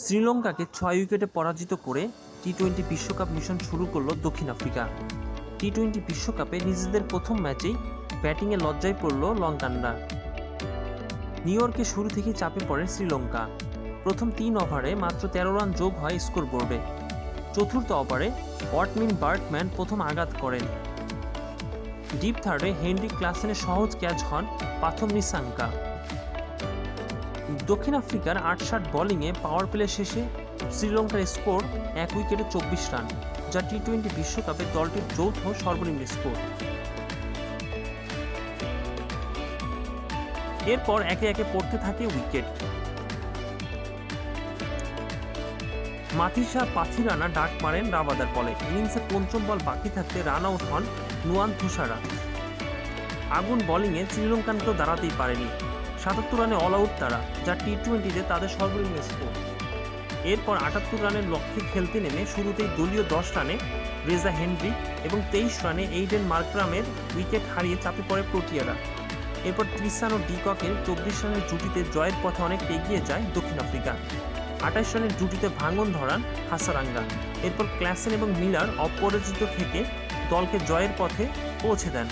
শ্রীলঙ্কাকে ছয় উইকেটে পরাজিত করে টি টোয়েন্টি বিশ্বকাপ মিশন শুরু করল দক্ষিণ আফ্রিকা। টি টোয়েন্টি বিশ্বকাপে নিজেদের প্রথম ম্যাচেই ব্যাটিংয়ে লজ্জায় পড়ল লঙ্কানরা। নিউ ইয়র্কে শুরু থেকেই চাপে পড়ে শ্রীলঙ্কা। প্রথম তিন ওভারে মাত্র তেরো রান যোগ হয় স্কোর বোর্ডে চতুর্থ ওভারে ওয়াটমিন বার্টম্যান প্রথম আঘাত করেন। ডিপ থার্ডে হেনরি ক্লাসেনের সহজ ক্যাচ হন পাথম নিসাঙ্কা দক্ষিণ আফ্রিকার আট ষাট বোলিংয়ে পাওয়ার প্লে শেষে শ্রীলঙ্কার স্কোর এক উইকেটে চব্বিশ রান, যা টি টোয়েন্টি বিশ্বকাপে দলটির যৌথ সর্বনিম্ন স্কোর এরপর একে একে পড়তে থাকে উইকেট মাথিসা পাথিরানা ডাক মারেন রাবাদার বলে। ইনিংসের পঞ্চম বল বাকি থাকতে রান আউট হন নুয়ান তুষারা। আগুন বোলিংয়ে তো দাঁড়াতেই পারেনি। সাতাত্তর রানে অল আউট তারা, যা টি টোয়েন্টিতে তাদের সর্বনিম্ন স্কোর এরপর আটাত্তর রানের লক্ষ্যে খেলতে নেমে শুরুতেই দলীয় দশ রানে রেজা হেনরি এবং তেইশ রানে এইডেন মার্করামের উইকেট হারিয়ে চাপে পড়ে প্রোটিয়ারা। এরপর ত্রিসান ও ডিককের চব্বিশ রানের জুটিতে জয়ের পথে অনেকটা এগিয়ে যায় দক্ষিণ আফ্রিকা। আঠাশ রানের জুটিতে ভাঙন ধরান হাসারাঙ্গা। এরপর ক্লাসেন এবং মিলার অপরাজিত থেকে দলকে জয়ের পথে পৌঁছে দেন।